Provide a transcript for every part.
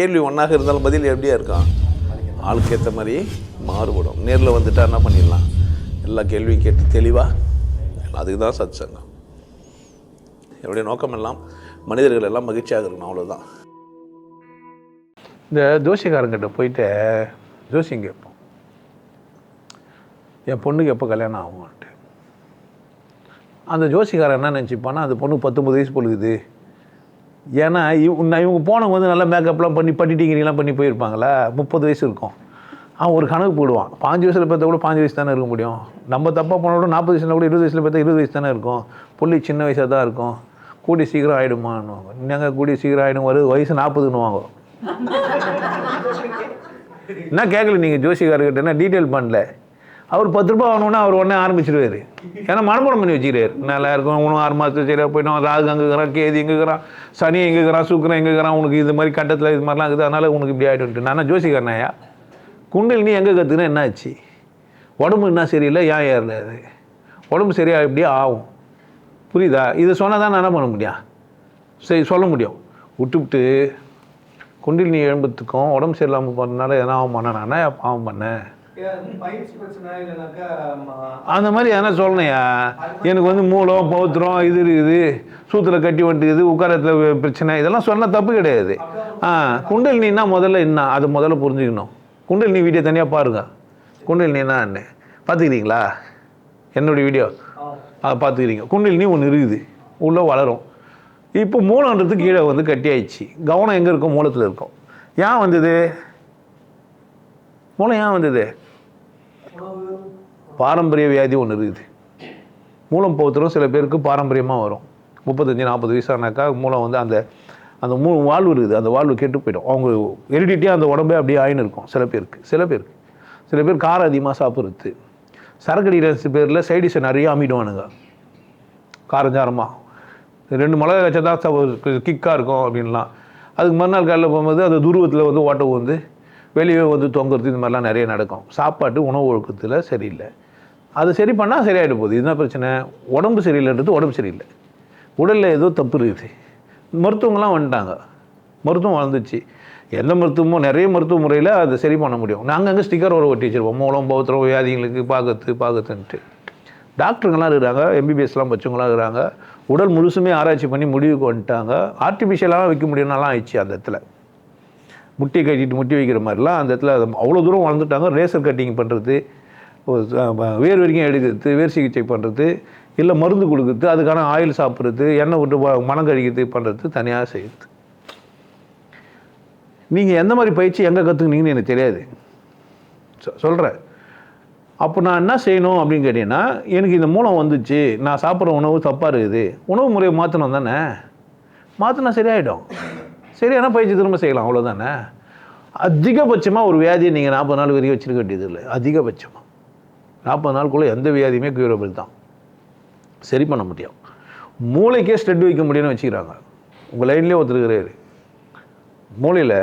கேள்வி ஒன்றாக இருந்தாலும் பதில் எப்படியா இருக்கான் ஆளுக்கு ஏற்ற மாதிரி மாறுபடும். நேரில் வந்துட்டா என்ன பண்ணிடலாம்? எல்லா கேள்வியும் கேட்டு தெளிவாக அதுக்கு தான் சத் சங்கம் என்னுடைய நோக்கம் எல்லாம் மனிதர்கள் எல்லாம் மகிழ்ச்சியாக இருக்கணும் அவ்வளோதான் இந்த ஜோசிக்காரங்கிட்ட போயிட்டு ஜோசியம் கேட்போம். என் பொண்ணுக்கு எப்போ கல்யாணம் ஆகும்ன்ட்டு. அந்த ஜோசிக்காரன் என்ன நினச்சிப்பான்னா அந்த பொண்ணு பத்தொம்பது வயசு பொழுது ஏன்னா இவ நான் இவங்க போனவங்க வந்து நல்லா மேக்கப்லாம் பண்ணி பண்ணிட்டீங்கலாம் பண்ணி போயிருப்பாங்களா முப்பது வயசு இருக்கும். அவன் ஒரு கணக்கு போடுவான். பாஞ்சு வயசில் பார்த்தா கூட பாஞ்சு வயசு தானே இருக்க முடியும். நம்ம தப்பாக போன கூட நாற்பது வயசுல கூட இருபது வயசில் பார்த்தா இருபது வயசு தானே இருக்கும். புள்ளி சின்ன வயசாக தான் இருக்கும். கூடி சீக்கிரம் ஆகிடுமான்னுவாங்க என்னங்க கூடி சீக்கிரம் ஆகிடும் வருது வயசு நாற்பதுன்னுவாங்க. என்ன கேட்கல நீங்கள் ஜோசிகாரர்கிட்ட என்ன டீட்டெயில் பண்ணல. அவர் பத்து ரூபா வாங்கணுன்னா அவர் உடனே ஆரம்பிச்சிருவார். ஏன்னா மனப்பாடம் பண்ணி வச்சுக்கிறார். நல்லா இருக்கும் உனக்கு ஆறு மாதத்துக்கு சரியாக போயிட்டோம் ராகு அங்கே இருக்கிறான் கேதி எங்கே இருக்கிறான் சனி எங்கே இருக்கிறான் சுக்கரன் எங்கே இருக்கிறான் உனக்கு இது மாதிரி கட்டத்தில் இது மாதிரிலாம் இருக்குது. அதனால் உனக்கு இப்படி ஆகிட்டு நான் ஜோசிக்காரனாயா குண்டில் நீ எங்கே கற்றுனா என்ன ஆச்சு? உடம்பு என்ன சரியில்லை? ஏன் ஏறல அது? உடம்பு சரியாக இப்படியே ஆகும். புரியுதா? இதை சொன்னால் தான் நான் என்ன பண்ண முடியும்? சரி சொல்ல முடியும். விட்டுவிட்டு குண்டில் நீ எழும்புறதுக்கும் உடம்பு சரியில்லாமல் போகிறதுனால எதனா ஆகும் பண்ணேன்? நான் பாவம் பண்ணேன் அந்த மாதிரி எதனா சொல்லணையா எனக்கு வந்து மூலம் பௌத்திரம் இது இருக்குது. சூத்தில் கட்டி வந்துட்டுக்குது உட்காரத்தில் பிரச்சனை. இதெல்லாம் சொன்னால் தப்பு கிடையாது. ஆ குண்டல் நீனா முதல்ல என்ன? அதை முதல்ல புரிஞ்சுக்கணும். குண்டல் நீ வீடியோ தனியாக பாருங்க. குண்டல் நீனா என்ன? பார்த்துக்கிறீங்களா? என்னுடைய வீடியோ? அதை பார்த்துக்கிறீங்க. குண்டல் நீ ஒன்று இருக்குது. உள்ளே வளரும். இப்போ மூலன்றது கீழே வந்து கட்டி ஆயிடுச்சு கவனம் எங்கே இருக்கும் மூலத்தில் இருக்கும். ஏன் வந்தது? மூளை ஏன் வந்தது? பாரம்பரிய வியாதி ஒன்று இருக்குது. மூலம் பௌத்திரம் சில பேருக்கு பாரம்பரியமாக வரும். முப்பத்தஞ்சு நாற்பது வயசானாக்கா மூலம் வந்து அந்த அந்த மூ வாழ்வு இருக்குது. அந்த வாழ்வு கெட்டு போயிடும். அவங்க எரிடிட்டியாக அந்த உடம்பே அப்படியே ஆயின்னு இருக்கும் சில பேருக்கு. சில பேருக்கு. சில பேர் காரம் அதிகமாக சாப்பிட்றது. சரக்கடிக்கிற பேரில் சைடிஷை நிறைய அமிடுவானுங்க. காரஞ்சாரமாக ரெண்டு மிளகா வச்சா தான் கிக்காக இருக்கும் அப்படின்லாம் அதுக்கு மறுநாள் காலையில் போகும்போது அந்த துருவத்தில் வந்து ஓட்ட வந்து வெளியே வந்து தொங்குறது இந்த மாதிரிலாம் நிறைய நடக்கும். சாப்பாட்டு உணவு ஒழுக்கத்தில் சரியில்லை. அது சரி பண்ணால் சரியாயிட போகுது. இதுதான் பிரச்சனை? உடம்பு சரியில்லைன்றது உடம்பு சரியில்லை. உடலில் ஏதோ தப்பு இருக்குது. மருத்துவங்கள்லாம் வந்துட்டாங்க. மருத்துவம் வளர்ந்துச்சு. எந்த மருத்துவமோ நிறைய மருத்துவ முறையில் அதை சரி பண்ண முடியும். நாங்கள் அங்கே ஸ்டிக்கர் ஒரு ஒட்டி வச்சிருப்போம். மூலம் பௌத்திரம் வியாதிகளுக்கு பாகத்து பாகத்துன்ட்டு டாக்டருங்கெல்லாம் இருக்கிறாங்க. எம்பிபிஎஸ்லாம் வச்சவங்களாம் இருக்கிறாங்க. உடல் முழுசுமே ஆராய்ச்சி பண்ணி முடிவுக்கு வந்துட்டாங்க. ஆர்டிஃபிஷியலாக வைக்க முடியும்னாலாம் ஆயிடுச்சு அந்த இடத்துல. முட்டி கட்டிட்டு முட்டி வைக்கிற மாதிரிலாம் அந்த இடத்துல அது அவ்வளோ தூரம் வளர்ந்துட்டாங்க. ரேசர் கட்டிங் பண்ணுறது வேர் வரைக்கும் எடுக்கிறது வேர் சிகிச்சை பண்ணுறது இல்லை மருந்து கொடுக்குறது அதுக்கான ஆயில் சாப்பிட்றது எண்ணெய் விட்டு மனம் கழிக்கிறது பண்ணுறது தனியாக செய்யுது. நீங்கள் எந்த மாதிரி பயிற்சி எங்கே கற்றுக்குனீங்கன்னு எனக்கு தெரியாது. சொல்கிறேன் அப்போ நான் என்ன செய்யணும் அப்படின்னு கேட்டிங்கன்னா எனக்கு இந்த மூலம் வந்துச்சு நான் சாப்பிட்ற உணவு தப்பாக இருக்குது உணவு முறையை மாற்றணும் தானே? மாற்றினா சரியாயிடும். சரியான பயிற்சி திரும்ப செய்யலாம் அவ்வளோதானே அதிகபட்சமாக ஒரு வியாதியை நீங்கள் நாற்பது நாள் வரைக்கும் வச்சிருக்க வேண்டியது இல்லை அதிகபட்சமாக நாற்பது நாளுக்குள்ளே எந்த வியாதியுமே க்யூரபிள் தான் சரி பண்ண முடியும் மூளைக்கே ஸ்டெட் வைக்க முடியும்னு வச்சுக்கிறாங்க உங்கள் லைன்லேயே ஒருத்தருக்கிறாரு மூளையில்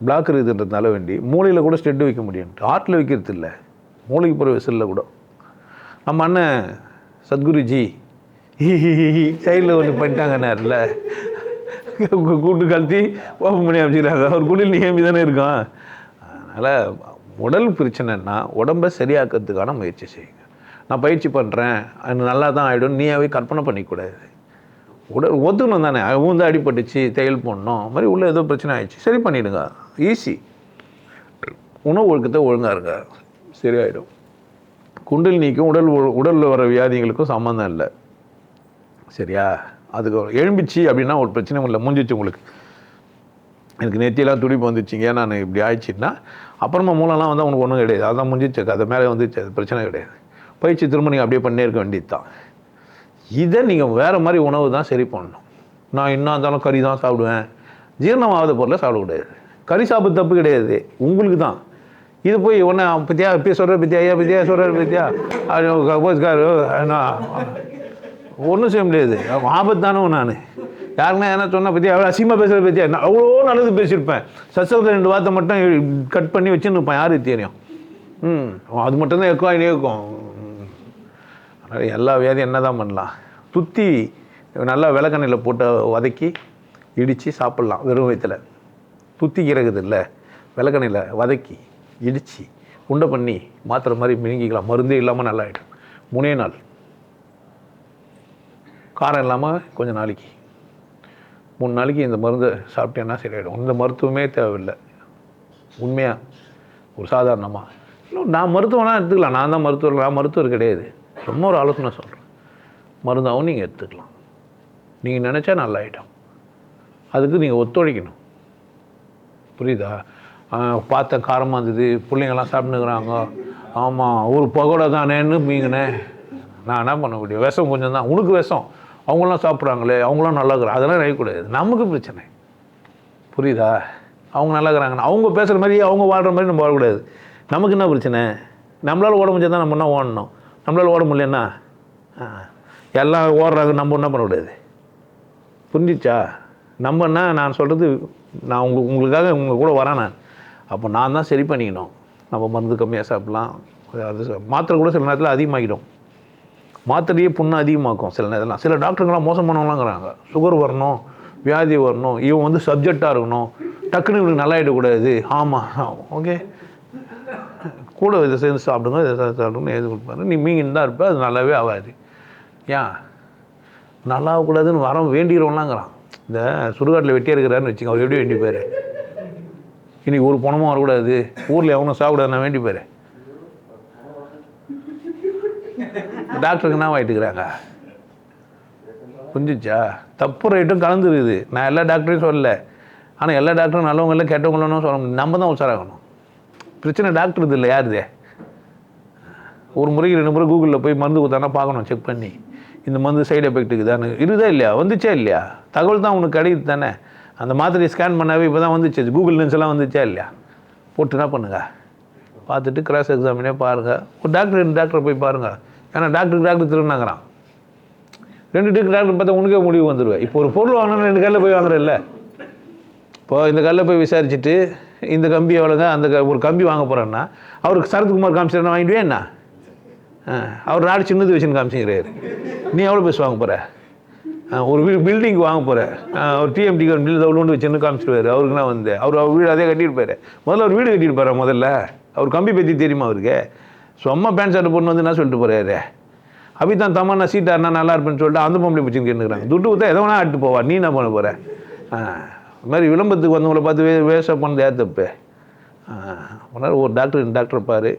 பிளாக் இருக்குதுன்றதுனால வேண்டி மூளையில் கூட ஸ்டெட் வைக்க முடியும் ஹார்ட்டில் வைக்கிறது இல்லை மூளைக்கு போகிற வெசலில் கூட நம்ம அண்ணன் சத்குருஜி சைடில் ஒன்று பண்ணிட்டாங்கன்னாருல கூட்டு கழட்டி ஓப்பன் பண்ணி அமைச்சிக்கிறாங்க. அவர் குடில் நியமி தானே இருக்கான். அதனால் உடல் பிரச்சனைன்னா உடம்பை சரியாக்கிறதுக்கான முயற்சி செய்யுங்க. நான் பயிற்சி பண்ணுறேன் அது நல்லா தான் ஆகிடும் நீயாவே கற்பனை பண்ணிக்கூடாது. உடல் ஒத்துக்கணும் தானே. ஊந்து அடிபட்டுச்சு தையல் போடணும். மாதிரி உள்ளே ஏதோ பிரச்சனை ஆயிடுச்சு. சரி பண்ணிவிடுங்க ஈஸி. உணவு ஒழுக்கத்தை ஒழுங்காக இருங்க. சரியாயிடும். குண்டில் நீக்கும் உடல் உடலில் வர வியாதிகளுக்கும் சம்மந்தம் இல்லை. சரியா? அதுக்கு எழும்பிச்சு அப்படின்னா ஒரு பிரச்சனை இல்லை முடிஞ்சிச்சு உங்களுக்கு. எனக்கு நெத்தியெல்லாம் துடிப்பு வந்துச்சுங்க நான் இப்படி ஆயிடுச்சுன்னா அப்புறமா மூலம்லாம் வந்து அவனுக்கு ஒன்றும் கிடையாது. அதான் முடிஞ்சிச்சு அது மேலே வந்துச்சு அது பிரச்சனை கிடையாது. பயிற்சி திரும்ப நீங்கள் அப்படியே பண்ணே இருக்க வேண்டியது தான் இதை நீங்கள் வேறு மாதிரி உணவு தான் சரி பண்ணணும். நான் என்ன இருந்தாலும் கறி தான் சாப்பிடுவேன். ஜீரணமாகாத பொருளை சாப்பிடக்கூடாது கறி சாப்பிட தப்பு கிடையாது. உங்களுக்கு தான். இது போய் ஒன்று பத்தியா இப்போ சொல்கிற பத்தியா ஐயா பத்தியா சொல்கிற பத்தியா ஒன்றும் செய்ய முடியாது. ஆபத்தானவன் நான். யாருன்னா என்ன சொன்ன பற்றி அவ்வளோ அசிமா பேசுகிற பற்றியா நான் அவ்வளோ நல்லது பேசியிருப்பேன். சச்சரத்தில் ரெண்டு வார்த்தை மட்டும் கட் பண்ணி வச்சுன்னு இருப்பேன் யாருக்கு தெரியும்? ம் அது மட்டும்தான் இருக்கும் அதிலே இருக்கும் அதனால் எல்லா வியாதியும் என்ன தான் பண்ணலாம். துத்தி நல்லா விளக்கண்ணில் போட்டு வதக்கி இடித்து சாப்பிட்லாம் வெறும் வயிற்றுல துத்தி இறகுது இல்லை விளக்கண்ணில் வதக்கி இடித்து உண்டை பண்ணி மாத்திரை மாதிரி மினுங்கிக்கலாம் மருந்தே இல்லாமல் நல்லா ஆகிடும் மூணே நாள். காரம் இல்லாமல் கொஞ்சம் நாளைக்கு. மூணு நாளைக்கு இந்த மருந்தை சாப்பிட்டேன்னா சரியாயிடும். இந்த மருத்துவமே தேவையில்லை. உண்மையாக ஒரு சாதாரணமாக இன்னும் நான் மருத்துவம்லாம் எடுத்துக்கலாம். நான் தான் மருத்துவர் நான் மருத்துவர் கிடையாது. ரொம்ப ஒரு ஆலோசனை சொல்கிறேன் மருந்தாகவும் நீங்கள் எடுத்துக்கலாம். நீங்கள் நினச்சா நல்லா ஆகிடும் அதுக்கு நீங்கள் ஒத்துழைக்கணும். புரியுதா? பார்த்த காரமாக இருந்தது. பிள்ளைங்கள்லாம் சாப்பிட்டுக்கிறாங்க ஆமாம் ஒரு பகோடை தானேன்னு மீங்கினேன். நான் என்ன பண்ண முடியும்? விஷம் கொஞ்சம் தான் உனக்கு விஷம். அவங்களாம் சாப்பிட்றாங்களே அவங்களாம் நல்லா இருக்கிறாங்க அதெல்லாம் நினைக்கக்கூடாது நமக்கு பிரச்சனை. புரியுதா? அவங்க நல்லா இருக்கிறாங்கன்னு. அவங்க பேசுகிற மாதிரி அவங்க வாழ்கிற மாதிரி நம்ம வாழக்கூடாது. நமக்கு என்ன பிரச்சனை? நம்மளால் ஓட முடிஞ்சால் தான் நம்ம என்ன ஓடணும்? நம்மளால் ஓட முடியலன்னா எல்லாம் ஓடுறாங்க நம்ம என்ன பண்ணக்கூடாது? புரிஞ்சிச்சா? நம்மன்னா நான் சொல்கிறது நான் உங்களுக்கு உங்களுக்காக உங்கள் கூட வரேன் நான். அப்போ நான் தான் சரி பண்ணிக்கணும். நம்ம மருந்து கம்மியாக சாப்பிட்லாம். அது மாத்திரை கூட சில நேரத்தில் அதிகமாகிடும். மாத்திரையே புண்ணை அதிகமாக்கும். சில நேரத்தில். சில டாக்டருங்களாம் மோசம் பண்ணவங்களாங்கிறாங்க. சுகர் வரணும் வியாதி வரணும் இவன் வந்து சப்ஜெக்டாக இருக்கணும். டக்குன்னு இவனுக்கு நல்லா ஆகிடக்கூடாது ஆமாம் ஓகே கூட இதை சேர்ந்து சாப்பிடுங்க இதை சேர்ந்து சாப்பிடுங்க எது கொடுப்பாரு. நீ மீன் தான் இருப்ப அது நல்லாவே ஆகாது. ஏன்? நல்லா ஆகக்கூடாதுன்னு வரம் வேண்டிக்கிறவங்களாங்கிறான் இந்த சுடுகாட்டில் வெட்டியாக இருக்கிறாருன்னு வச்சுங்க அவர் எப்படி வேண்டி போயிரு இன்றைக்கி ஒரு பணமும் வரக்கூடாது. ஊரில் எவனும் சாப்பிடாது நான் வேண்டிப்பார். டாக்டருக்கு என்ன ஆகிட்டுக்கிறாங்க புரிஞ்சிச்சா? தப்பு ரைட்டும் கலந்துருக்குது. நான் எல்லா டாக்டரையும் சொல்லலை. ஆனால் எல்லா டாக்டரும் நல்லவங்க இல்லை கெட்டவங்களும் சொல்ல முடியும். நம்ம தான் உஷாராகணும். பிரச்சனை டாக்டர் இது இல்லை யாருதே? ஒரு முறைக்கு ரெண்டு முறை கூகுளில் போய் மருந்து கொடுத்தானா பார்க்கணும் செக் பண்ணி. இந்த மருந்து சைடு எஃபெக்ட் இருக்குதான்னு. இருக்குதா இல்லையா? வந்துச்சா இல்லையா? தகவல் தான் உனக்கு கிடைக்குது தானே? அந்த மாத்திரையை ஸ்கேன் பண்ணாவே இப்போ தான் வந்துச்சு. கூகுள் லென்ஸ் எல்லாம் வந்துச்சா இல்லையா? போட்டு என்ன பண்ணுங்க? பார்த்துட்டு கிராஸ் எக்ஸாமினே பாருங்கள் ஒரு டாக்டர் ரெண்டு டாக்டரை போய் பாருங்கள் ஏன்னா டாக்டருக்கு டாக்டர் திருநாங்கிறான். ரெண்டு டாக்டர் டாக்டர் பார்த்தா உனக்கே முடிவு வந்துடுவேன் இப்போ ஒரு பொருள் வாங்கணும்னு ரெண்டு கல்லில் போய் வாங்குறல்ல? இப்போ இந்த கல்லில் போய் விசாரிச்சுட்டு இந்த கம்பி எவ்வளோங்க அந்த க- ஒரு கம்பி வாங்க போகிறேன்னா அவருக்கு சரத்குமார் காமிச்சிருந்தா வாங்கிடுவேன் என்ன? அவர் நாடு சின்னது வச்சுன்னு காமிச்சிக்கிறாரு நீ எவ்வளோ பேச வாங்க போகிற ஒரு வீடு பில்டிங் வாங்க போகிற ஒரு டிஎம்டி ஒரு பில் அவ்வளோ வச்சுன்னு காமிச்சிடுவார் அவருக்கு நான் வந்து? அவர் அவர் வீடு அதே கட்டியிருப்பாரு முதல்ல அவர் வீடு கட்டியிருப்பாரா முதல்ல. அவர் கம்பி பற்றி தெரியுமா அவருக்கு? சும்மா பேண்ட் ஷர்ட் பொண்ணு வந்து என்ன சொல்லிட்டு போகிறாரு அபிதான் தமன்னா சீட்டாருனா நல்லா இருப்பேன்னு சொல்லிட்டு அந்த பொம்பளை பிடிச்சின்னு கேட்டுக்கிறாங்க துட்டு கொடுத்தா எதை வேணா ஆட்டு போவா. நீ என்ன பண்ண போகிற இது மாதிரி விளம்பரத்துக்கு வந்தவங்கள பார்த்து வே வேஸ்ட்டாக பண்ணது யார் தப்பு? ஒரு டாக்டர் டாக்டர் பாரு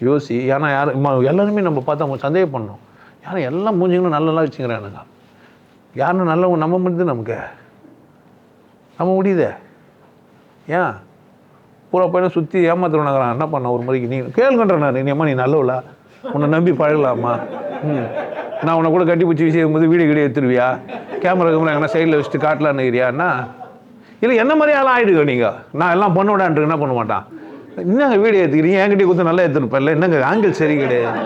யோசி ஏன்னா யாரும் ம- எல்லாருமே நம்ம பார்த்து அவங்க சந்தேகம் பண்ணோம் யாரும் எல்லாம் மூஞ்சிங்களும் நல்லலாம் வச்சுக்கிறானுங்க. யாருன்னு நல்லவங்க நம்ப முடியுது நமக்கு. நம்ம முடியுதே? ஏன்? பூரா பையனை சுற்றி ஏமாத்துறவனாங்கிறான் என்ன பண்ண ஒரு முறைக்கு நீ கேளுங்கன்றேன் நான். நீ அம்மா நீ நல்லவளா? உன்னை நம்பி பழகலாமா? ம். நான் உன்னை கூட கட்டி பிடிச்சி விஷயம் போது வீடியோ வீடியோ எடுத்துருவியா? கேமரா கேமரா எங்கன்னா சைடில் வச்சுட்டு காட்டலான்னு இருக்கிறியான்னா இல்லை என்ன மாதிரி ஆளாக ஆகிடுங்க நீங்கள் நான் எல்லாம் பண்ண விடான்ட்டு என்ன பண்ண மாட்டான்? என்னங்க வீடியோ எடுத்துக்கிறீங்க என்கிட்ட கொடுத்து நல்லா எடுத்துருப்பேன்ல என்னங்க ஆங்கிள் சரி கிடையாது.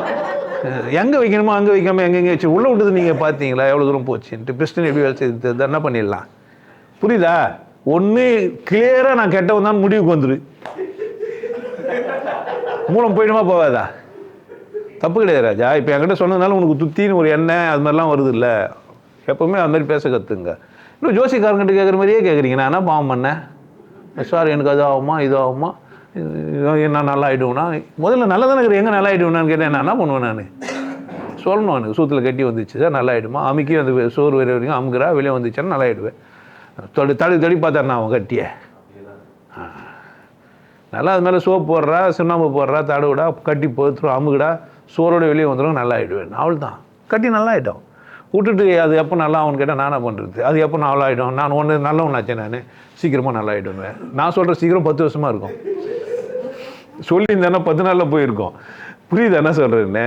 எங்கே வைக்கணுமோ அங்கே வைக்காமல் எங்கெங்கே வச்சு உள்ளே விட்டது நீங்கள் பார்த்தீங்களா எவ்வளோ தூரம் போச்சுன்ட்டு. பிஸ்டன் எப்படி வேலை செய்து என்ன பண்ணிடலாம்? புரியுதா? ஒன்று கிளியராக நான் கெட்டவன் தான் முடிவுக்கு வந்துடு மூலம் போயிடுமா போகாதா? தப்பு கிடையாது ராஜா. இப்போ என்கிட்ட சொன்னதுனால உனக்கு துத்தின்னு ஒரு எண்ணெய் அது மாதிரிலாம் வருது இல்லை எப்போவுமே அது மாதிரி பேச கற்றுங்க இன்னும் ஜோசிக்காரங்கிட்ட கேட்குற மாதிரியே கேட்குறீங்க நான் என்ன பாவம் பண்ணேன் சார் எனக்கு அது ஆகுமா இது ஆகுமா? நான் நல்லா ஆகிடுவேனா முதல்ல நல்லா தானே இருக்கிற எங்கே நல்லா ஆகிடுவேனான்னு கேட்டேன். நான் என்ன பண்ணுவேன் நான்? சொல்லணும் எனக்கு சூத்தில் கட்டி வந்துச்சு. சார் நல்லா ஆகிடுமா அமுக்கி அந்த சோறு வர வரைக்கும் அமுக்குறா வெளியே வந்துச்சுன்னா நல்லா ஆகிடுவேன் தொடி தடி தடி பார்த்தாரு அவன் கட்டிய. நல்லா அது மேலே சோப்பு போடுறா சுண்ணாம்பு போடுறா தடவுடா கட்டி போத்துரும் அமுகுடா சோறோட வெளியே வந்துடும் நல்லா ஆகிடுவேன் அவள் தான் கட்டி நல்லா ஆகிட்டோம் விட்டுட்டு அது எப்போ நல்லா அவனு கேட்டால் நானாக பண்ணுறது அது எப்போ நல்லா ஆகிடும் நான் ஒன்று நல்லவனாச்சே நான். சீக்கிரமாக நல்லா ஆகிடுவேன் நான் சொல்கிற சீக்கிரம் பத்து வருஷமாக இருக்கும். சொல்லியிருந்தேன்னா பத்து நாளில் போயிருக்கோம். புரியுது என்ன சொல்கிறேன்னு